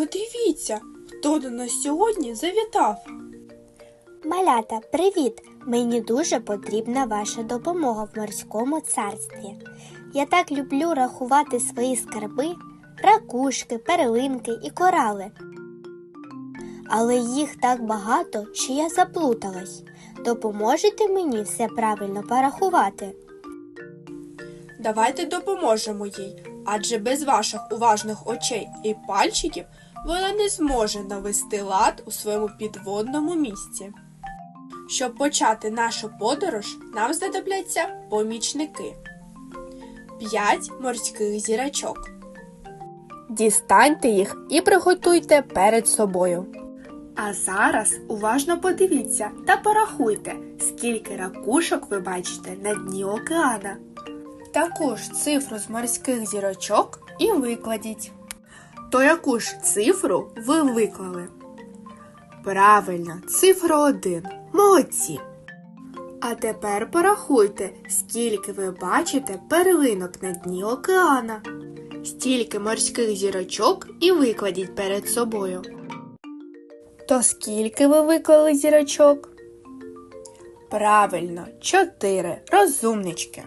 Подивіться, хто до нас сьогодні завітав. Малята, привіт! Мені дуже потрібна ваша допомога в морському царстві. Я так люблю рахувати свої скарби, ракушки, перлинки і корали. Але їх так багато, що я заплуталась. Допоможете мені все правильно порахувати? Давайте допоможемо їй, адже без ваших уважних очей і пальчиків вона не зможе навести лад у своєму підводному місці. Щоб почати нашу подорож, нам знадобляться помічники. П'ять морських зірочок. Дістаньте їх і приготуйте перед собою. А зараз уважно подивіться та порахуйте, скільки ракушок ви бачите на дні океана. Таку ж цифру з морських зірочок і викладіть. То яку ж цифру ви виклали? Правильно, цифру 1. Молодці. А тепер порахуйте, скільки ви бачите перлинок на дні океана. Стільки морських зірочок і викладіть перед собою. То скільки ви виклали зірочок? Правильно, чотири. Розумнички.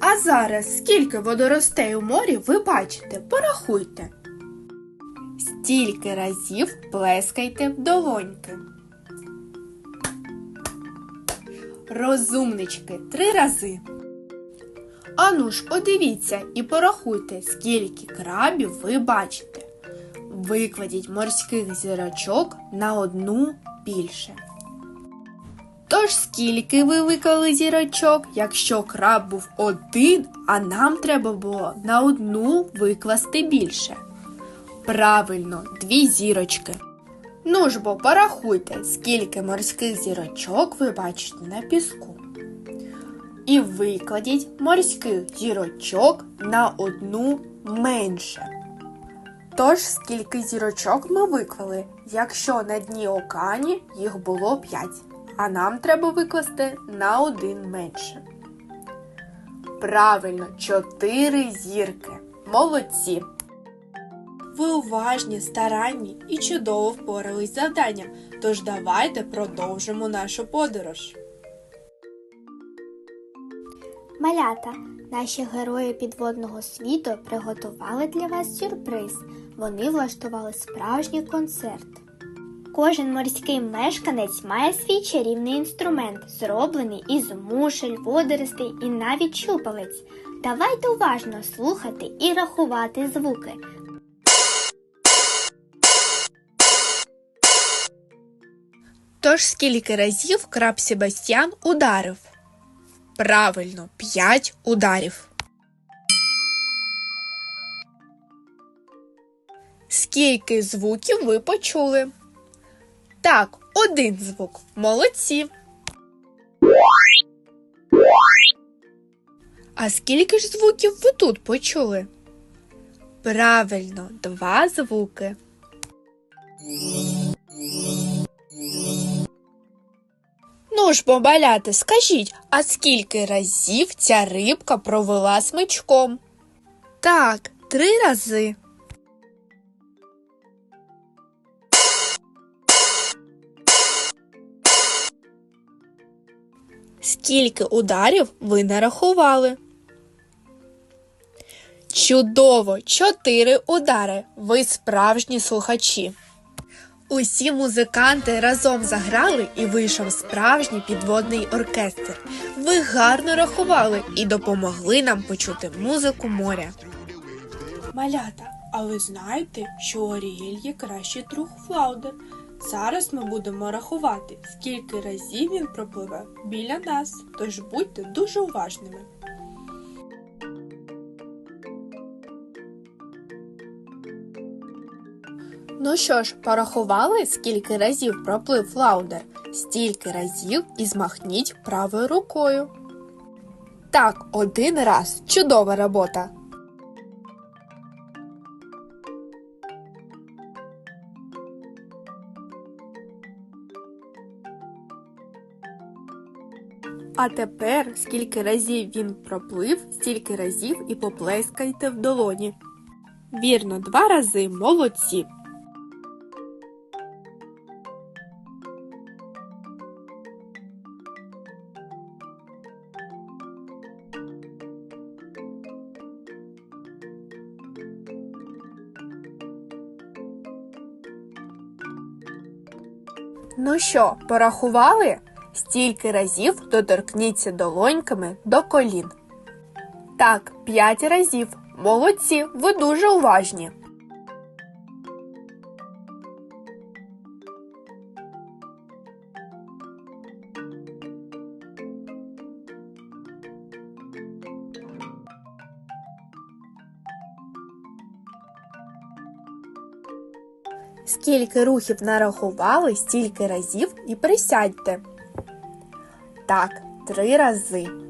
А зараз скільки водоростей у морі ви бачите? Порахуйте. Стільки разів плескайте в долоньки. Розумнички три рази. Ану ж, подивіться і порахуйте, скільки крабів ви бачите. Викладіть морських зірочок на одну більше. Тож скільки ви виклали зірочок, якщо краб був один, а нам треба було на одну викласти більше? Правильно, дві зірочки. Ну ж бо порахуйте, скільки морських зірочок ви бачите на піску. І викладіть морських зірочок на одну менше. Тож, скільки зірочок ми виклали, якщо на дні океані їх було 5, а нам треба викласти на один менше. Правильно, 4 зірки. Молодці! Ви уважні, старанні і чудово впорались з завданням, тож давайте продовжимо нашу подорож. Малята, наші герої підводного світу приготували для вас сюрприз. Вони влаштували справжній концерт. Кожен морський мешканець має свій чарівний інструмент, зроблений із мушель, водоростей і навіть щупалець. Давайте уважно слухати і рахувати звуки. Тож скільки разів краб Себастьян ударив? Правильно, 5 ударів. Скільки звуків ви почули? Так, один звук. Молодці. А скільки ж звуків ви тут почули? Правильно, два звуки. Ж, бомбаляти, скажіть, а скільки разів ця рибка провела смичком? Так, три рази. Скільки ударів ви нарахували? Чудово! Чотири удари. Ви справжні слухачі. Усі музиканти разом заграли і вийшов справжній підводний оркестр. Ви гарно рахували і допомогли нам почути музику моря. Малята, а ви знаєте, що у Аріель є кращий друг Флаудер? Зараз ми будемо рахувати, скільки разів він пропливе біля нас, тож будьте дуже уважними. Ну що ж, порахували, скільки разів проплив Флаудер? Стільки разів і змахніть правою рукою. Так, один раз. Чудова робота. А тепер, скільки разів він проплив, стільки разів і поплескайте в долоні. Вірно, два рази молодці. Ну що, порахували? Стільки разів доторкніться долоньками до колін. Так, п'ять разів. Молодці, ви дуже уважні. Скільки рухів нарахували, стільки разів і присядьте. Так, три рази.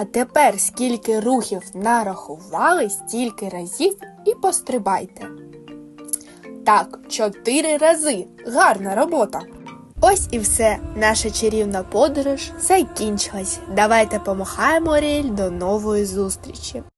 А тепер скільки рухів нарахували, стільки разів і пострибайте. Так, чотири рази. Гарна робота. Ось і все. Наша чарівна подорож закінчилась. Давайте помахаємо Ріль до нової зустрічі.